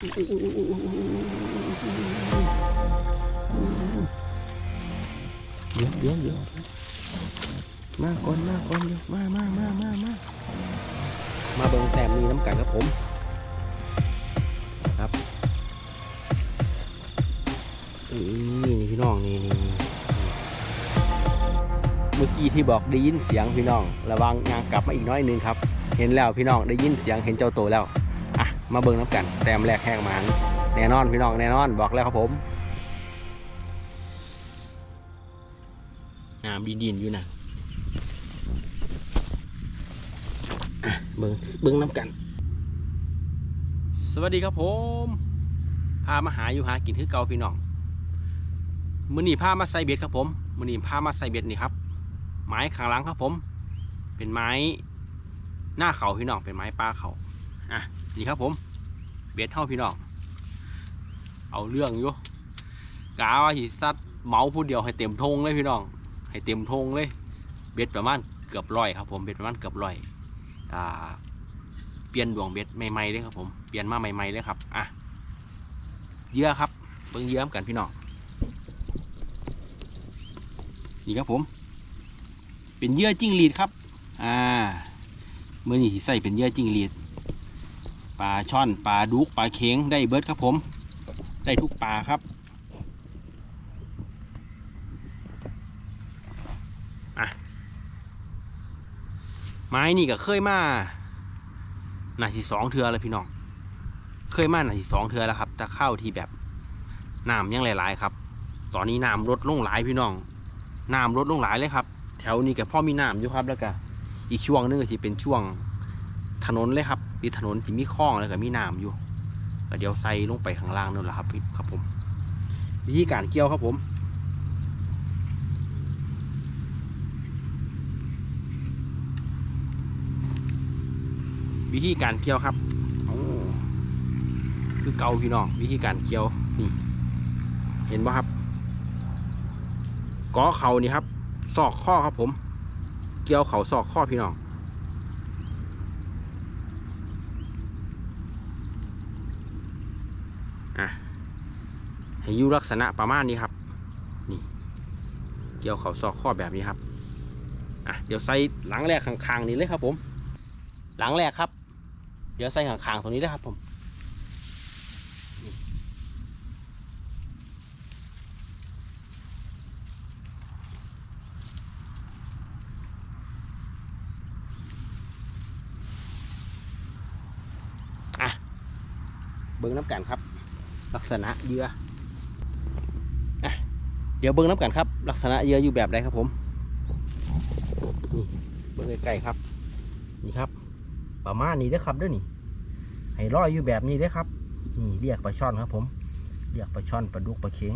เดี๋ยวเดี๋ยวเดี๋ยวมาก่อนมาก่อนเดี๋ยวมามามามามามาเบิ่งแต้มนี้น้ำกันครับผม ครับนี่พี่น้องนี่นี่เมื่อกี้ที่บอกได้ยินเสียงพี่น้อง ระวังยางกลับมาอีกน้อยนึงครับ เห็นแล้วพี่น้องได้ยินเสียงเห็นเจ้าโตแล้ว มาเบิ่งน้ำกัน แต้มแรกแห้งมันแน่นอนพี่น้องแน่นอนบอกแล้วครับผมน้ำดินอยู่นะเบิ่งเบิ่งน้ำกัน สวัสดีครับผม พามาหาอยู่หากินคือเก่าพี่น้องมือนีพามาใส่เบ็ดครับผมมือนีพามาใส่เบ็ดนี่ครับ ไม้ขางหลังครับผม เป็นไม้หน้าเขาพี่น้องเป็นไม้ปลาเขาอะนี่ครับผม เบ็ดเท่าพี่น้อง เอาเรื่องอยู่กาว่าหิซัดเมาผู้เดียวให้เต็มทงเลยพี่น้อง ให้เต็มทงเลย เบ็ดประมาณเกือบร้อยครับผมเบ็ดประมาณเกือบร้อยอ่าเปลี่ยนดวงเบ็ดใหม่ๆเลยครับผม เปลี่ยนมาใหม่ๆเลยครับ อะ เยื่อครับ เบิ่งเยื่อกันพี่น้อง นี่ครับผม เป็นเยื่อจิ้งหรีดครับ อ่า เมื่อนี้ใส่เป็นเยื่อจิ้งหรีด ปลาช่อนปลาดุกปลาเข็งได้เบิร์ดครับผม ได้ทุกปลาครับอะไม้นี่ก็เคยมาหนาทีสองเทือแล้วพี่น้อง เคยมาหนาทีสองเทือแล้วครับแต่เข้าที่แบบน้ำยังหลาย ๆ ครับ ตอนนี้น้ำลดลงหลายพี่น้องน้ำลดลงหลายเลยครับ แถวนี้กับพ่อมีน้ำอยู่ครับแล้วก็อีกช่วงนึงก็ที่เป็นช่วงถนนเลยครับ มีถนนที่มีคลองแล้วก็มีน้ำอยู่ก็เดี๋ยวใส่ลงไปข้างล่างนั่นแหละครับครับผม วิธีการเกี่ยวครับผมวิธีการเกี่ยวครับคือเกาพี่น้อง วิธีการเกี่ยวนี่ เห็นป่ะครับก้อเขานี่ครับศอกข้อครับผม เกี่ยวเข่าศอกข้อพี่น้อง ให้อยู่ลักษณะประมาณนี้ครับ นี่เกี่ยวเขาศอกข้อแบบนี้ครับอะเดี๋ยวใส่หลังแรกข้างๆนี้เลยครับ ผม หลังแรกครับ เดี๋ยวใส่ข้างๆตรงนี้นะครับผมอะเบิ้งน้ำกันครับ ลักษณะเยื่อ เดี๋ยวเบิ้งน้ำกันครับ ลักษณะเยื่ออยู่แบบใดครับผมนี่เบิ้งใกล้ๆครับ นี่ครับ ประมาณนี้เด้ครับด้อนี่ให้ร้อยอยู่แบบนี้เด้ครับ นี่เรียกปลาช่อนครับ ผมเรียกปลาช่อนปลาดุกปลาเค็ง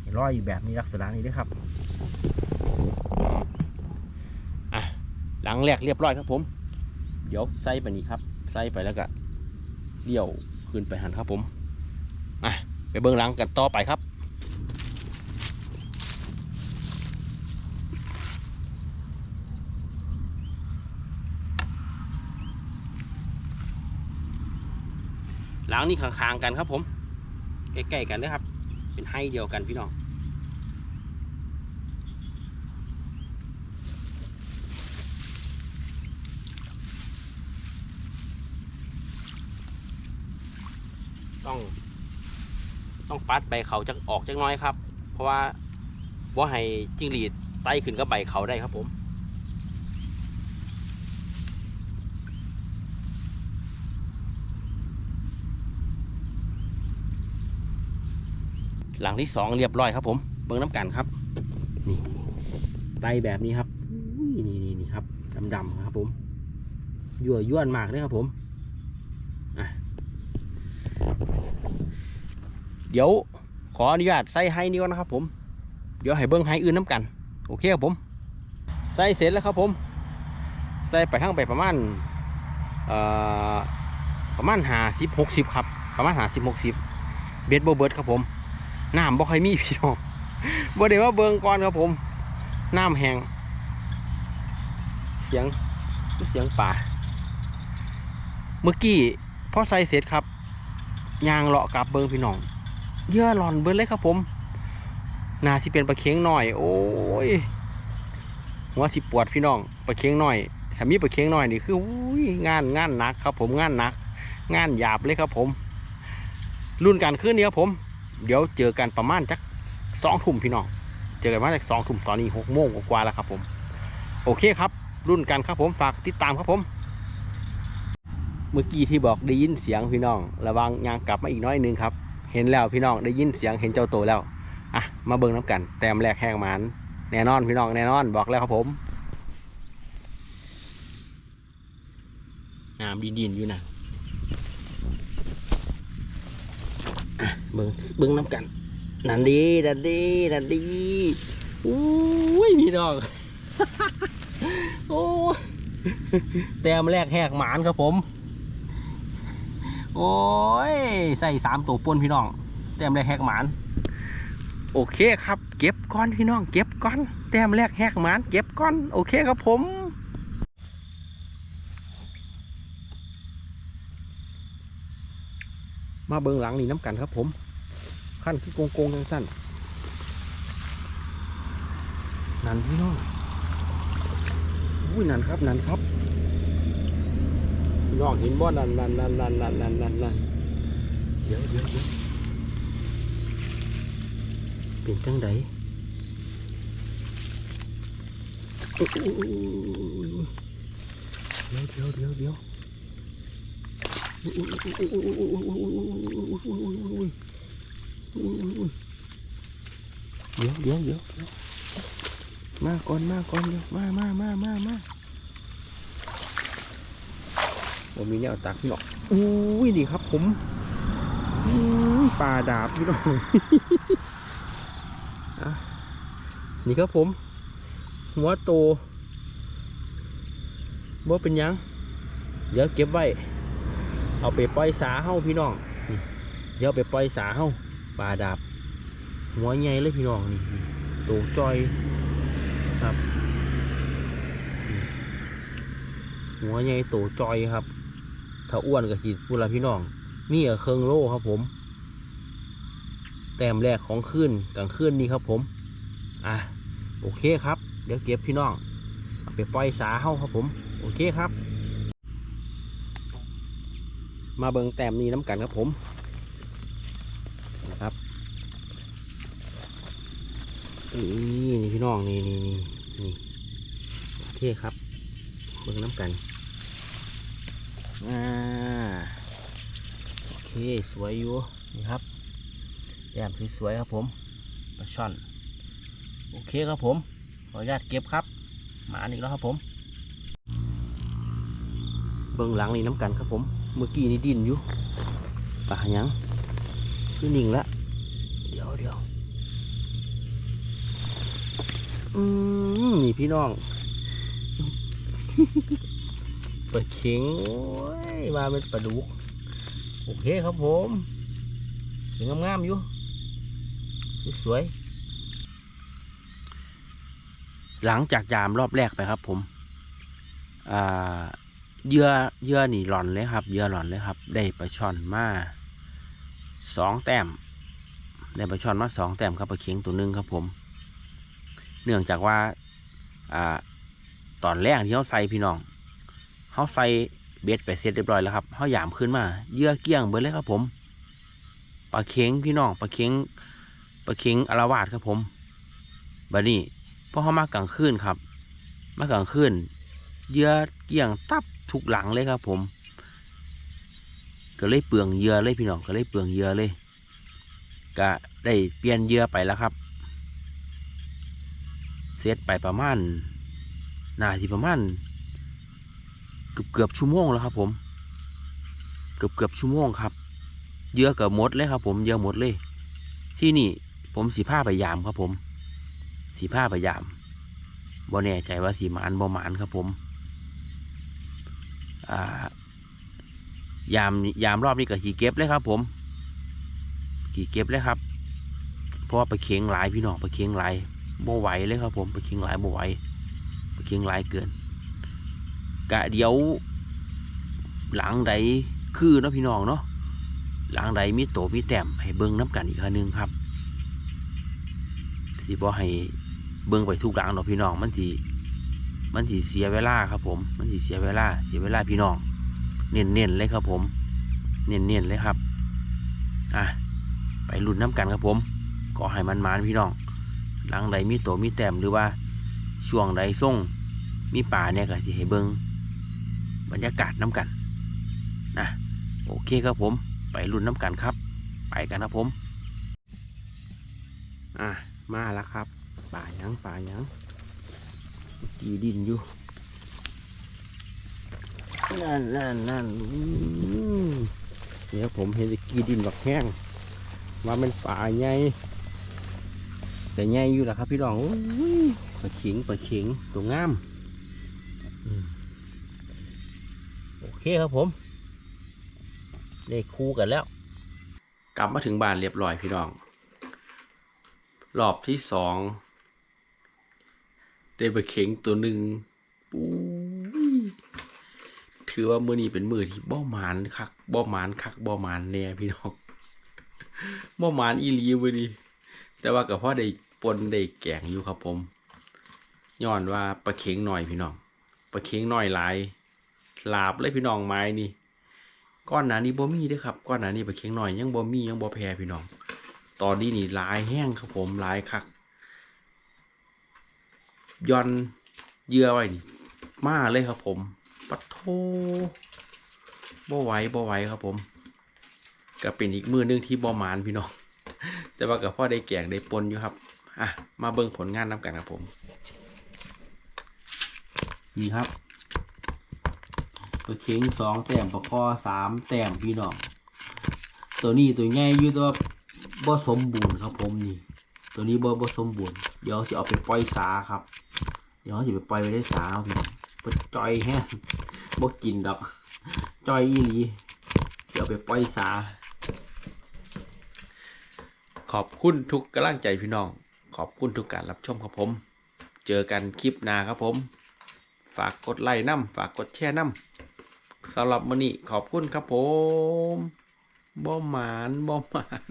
ให้ร้อยอยู่แบบนี้ลักษณะนี้เด้ครับอะหลังแรกเรียบร้อยครับผม เดี๋ยวใส่ไปนี้ครับใส่ไปแล้วก็เลี้ยวขึ้นไปหันครับผมอะไปเบิ้งหลังกันต่อไปครับ ลังนี่ข้างๆกันครับผมใกล้ๆกันนะครับ เป็นให้เดียวกันพี่น้องต้องต้องปัดใบเขาจะออกจักน้อยครับ เพราะว่าว่าให้จิ้งหรีดไต่ขึ้นกับใบเขาได้ครับผม หลังที่สองเรียบร้อยครับผมเบิ้งน้ำกันครับ นี่ไตแบบนี้ครับนี่นี่นี่ครับดำๆครับผมยั่วย้วนมากเลยครับผมเดี๋ยวขออนุญาตใส่ไฮนี้ก่อนนะครับผม เดี๋ยวให้เบิ้งไฮอื่นน้ำกัน โอเคครับผม ใส่เสร็จแล้วครับผม ใส่ไปทั้งไปประมาณประมาณหาสิบหกสิบครับ ประมาณหาสิบหกสิบเบ็ดโบเบิร์ดครับผม น้ำบ่ค่อยมีพี่น้องบ่ได้ว่าเบิงก่อนครับผม น้ำแห้งเสียงเสียงป่า เมื่อกี้พอใส่เสร็จครับยางเลาะกลับเบิงพี่น้องเยื่อหลอนเบิดเลยครับผมนาสิเป็นปลาเค็งหน่อย โอ้ยหัวสิปวดพี่น้องปลาเค็งหน่อยถ้ามีปลาเค็งหน่อยนี่คืออุ้ยงานงานหนักครับผมงานหนัก งานหยาบเลยครับผม รุ่นการขึ้นนี้ครับผม เดี๋ยวเจอกันประมาณจักสองทุ่มพี่น้อง เจอกันประมาณจักสองทุ่มตอนนี้หกโมงกว่าแล้วครับผม โอเคครับ รุ่นกันครับผมฝากติดตามครับผม เมื่อกี้ที่บอกได้ยินเสียงพี่น้อง ระวังยางกลับมาอีกน้อยหนึงครับ เห็นแล้วพี่น้องได้ยินเสียงเห็นเจ้าโตแล้ว อะ มาเบิ่งน้ำกัน แต้มแรกแห้งมันแน่นอนพี่น้องแน่นอนบอกแล้วครับผมน้ำดินๆอยู่นะอะ เบิ่งเบิ่งน้ำกัน นั่นดีนั่นดีนั่นดีอุ้ยพี่น้องโอ้แต้มแรกแหกหมานครับผม โอ้ยใส่สามตัวปนพี่น้องแต้มแรกแหกหมาน โอเคครับ เก็บก้อนพี่น้อง เก็บก้อนแต้มแรกแหกหมานเก็บก้อน โอเคครับผมมาเบิงหลังนี่น้ำกันครับผม ขั้นที่โกงโกงๆสั้นๆนั่นพี่น้องอุ้ยนั่นครับนั่นครับน้องเห็นบ่นั่นนั่นนั่นนั่นนั่นนั่นนั่นนันเดี๋ยวเดี๋ยวเดี๋ยวเป็นจังไดอุ๊ยอุ๊ยอุ๊ยอุ๊ยเดี๋ยวเดี๋ยวเดี๋ยวุ้ยอุ๊ยอุ๊ยอุ๊ยอุ๊ยอุ๊ยอุ๊ยอุ๊ยอุ๊ยอุ๊ยอุ๊ยอุ๊ยอุ๊ยอุ๊ยอุ๊ยอุ๊ยอุ๊ยอุ๊ยอุ๊ยเดี๋ยว เดี๋ยวเดี๋ยวเดี๋ยวมาก่อนมาก่อนเดี๋ยวมามามามามาผมมีแนวตักพี่น้องอุ้ยนี่ครับผมอุ้ยปลาดาบพี่น้องอะนี่ครับผม หัวโตบ่เป็นหยัง เดี๋ยวเก็บไว้ เอาไปปล่อยสาเฮ้าพี่น้องนี่เดี๋ยวเอาไปปล่อยสาเฮ้า ปลาดาบหัวใหญ่เลยพี่น้องนี่นี่โตจอยครับ หัวใหญ่โตจอยครับ ถ้าอ้วนก็ขีดพูดละพี่น้องมีอะเครื่องโล่ครับผม แต้มแรกของคืนกลางคืนนี้ครับผม อะโอเคครับ เดี๋ยวเก็บพี่น้องไปปล่อยสาเฮ้าครับผม โอเคครับ มาเบิงแต้มนี้น้ำกันครับผม นะครับ นี่นี่พี่น้องนี่นี่นี่นี่โอเคครับเบิ่งน้ำกันอ่าโอเคสวยอยู่นี่ครับแต้มสวยๆครับผมปลาช่อนโอเคครับผม ขออนุญาตเก็บครับหมาอีกแล้วครับผม เบื้องหลังนี่น้ำกันครับผม เมื่อกี้นี่ดินอยู่ปลาหยังคือนิ่งละเดี๋ยวเดี๋ยว อืมนี่พี่น้องเปิดเข็งโอ้ยมาเป็นปลาดุกโอเคครับผมสวยงามๆอยู่สวยหลังจากยามรอบแรกไปครับ ผมเยื่อเยื่อนี่หล่อนเลยครับเยื่อหล่อนเลยครับ ได้ปลาช่อนมาสองแต้มได้ปลาช่อนมาสองแต้มครับปลาเข็งตัวหนึ่งครับผม เนื่องจากว่าอ่าตอนแรกที่เขาใส่พี่น้องเขาใส่เบ็ดไปเสร็จเรียบร้อยแล้วครับเขาหยามขึ้นมาเยื่อเกี้ยงเบิดเลยครับผมปลาเค็งพี่น้องปลาเค็งปลาเค็งอารวาสครับผมบัดนี้พอเขามากลางคืนครับ มากลางคืนเยื่อเกี้ยงตับทุกหลังเลยครับผม ก็เลยเปลืองเยื่อเลยพี่น้องก็เลยเปลืองเยื่อเลย ก็ได้เปลี่ยนเยื่อไปแล้วครับ เซตไปประมาณนาทีประมาณเกือบเกือบชั่วโมงแล้วครับ ผม เกือบเกือบชั่วโมงครับเยอเกือบหมดเลยครับ ผมเยื่อหมดเลย ที่นี่ผมสีผ้าไปยามครับ ผมสีผ้าไปยามบ่แน่ใจว่าสีหมานบ่หมานครับ ผมยามยามรอบนี้ก็ขี่เก็บเลยครับ ผมขี่เก็บเลยครับ เพราะว่าไปเคียงหลายพี่น้องไปเคียงหลาย บ่ไหวเลยครับผมไปเคียงหลายบ่ไหวไปเคียงหลายเกิน กะเดี๋ยว หลังใดคือเนาะพี่น้องเนาะหลังใดมีโตมีแต้มให้เบิ้งน้ำกันอีกครั้งนึงครับสิบ่ให้เบิ้งไปทุกหลังเนาะพี่น้องมันสิมันสิเสียเวลาครับผม มันสิเสียเวลาเสียเวลาพี่น้อง เน้นๆเลยครับผม เน้นๆเลยครับ อะไปลุ้นน้ำกันครับผมก็ให้มันมานพี่น้อง หลังใดมีโตมีแต้มหรือว่าช่วงใดส่งมีป่าเนี่ยก็สิให้เบิงบรรยากาศน้ำกันนะโอเคครับผมไปลุ้นน้ำกันครับ ไปกันครับผมอะมาแล้วครับ ป่ายังป่ายังกีดินอยู่นั่นนั่นนั่นเดี๋ยวผมเห็นต่กีดินบักแห้งว่ามันป่าใหญ่ แต่ใหญ่อยู่แหละครับพี่น้องโอ้ยปลาเข็งปลาเข็งตัวงามโอเคครับผม ได้คู่กันแล้ว กลับมาถึงบ้านเรียบร้อยพี่น้องรอบที่สองได้ปลาเข็งตัวหนึ่งปุ้ยถือว่ามือนี้เป็นมือที่บ่หมานคักบ่หมานคักบ่หมานแน่พี่น้องบ่หมานอีลีมือนี้แต่ว่ากับพ่อได้ นได้แกงอยู่ครับผมย้อนว่าปลาเข็งหน่อยพี่น้องปลาเข็งหน่อยหลายหลาบเลยพี่น้องไม้นี่ก้อนหนานี้บ่มีด้อครับก้อนหนานี้ปลาเข็งหน่อยยังบ่มียังบ่แพ้พี่น้อง ตอนนี้นี่หลายแห้งครับผมหลายคักย่อนเยื่อไว้นี่มาเลยครับผมปัดโทบ่ไหวบ่ไหวครับผมก็เป็นอีกมือนึงที่บ่มานพี่น้อง แต่ว่ากับพ่อได้แกงได้ปนอยู่ครับ อะ มาเบิ่งผลงานน้ำกันครับผม นี่ครับปลาเข็งสองแต้มปลาคอสามแต้มพี่น้อง ตัวนี้ตัวใหญ่อยู่ตัวบ่สมบูรณ์ครับผมนี่ ตัวนี้บ่บ่สมบูรณ์เดี๋ยวสิเอาไปปล่อยสาครับ เดี๋ยวสิไปปล่อยไว้ได้สาครับพี่น้องไปจอยแห้งบ่กินดอกจอยอีหลีสิเอาไปปล่อยสา ขอบคุณทุกกำลังใจพี่น้อง ขอบคุณทุกการรับชมครับผม เจอกันคลิปหน้าครับผม ฝากกดไลค์น้ำฝากกดแชร์น้ำสำหรับมื้อนี้ขอบคุณครับผมบ่หมานบ่หมาน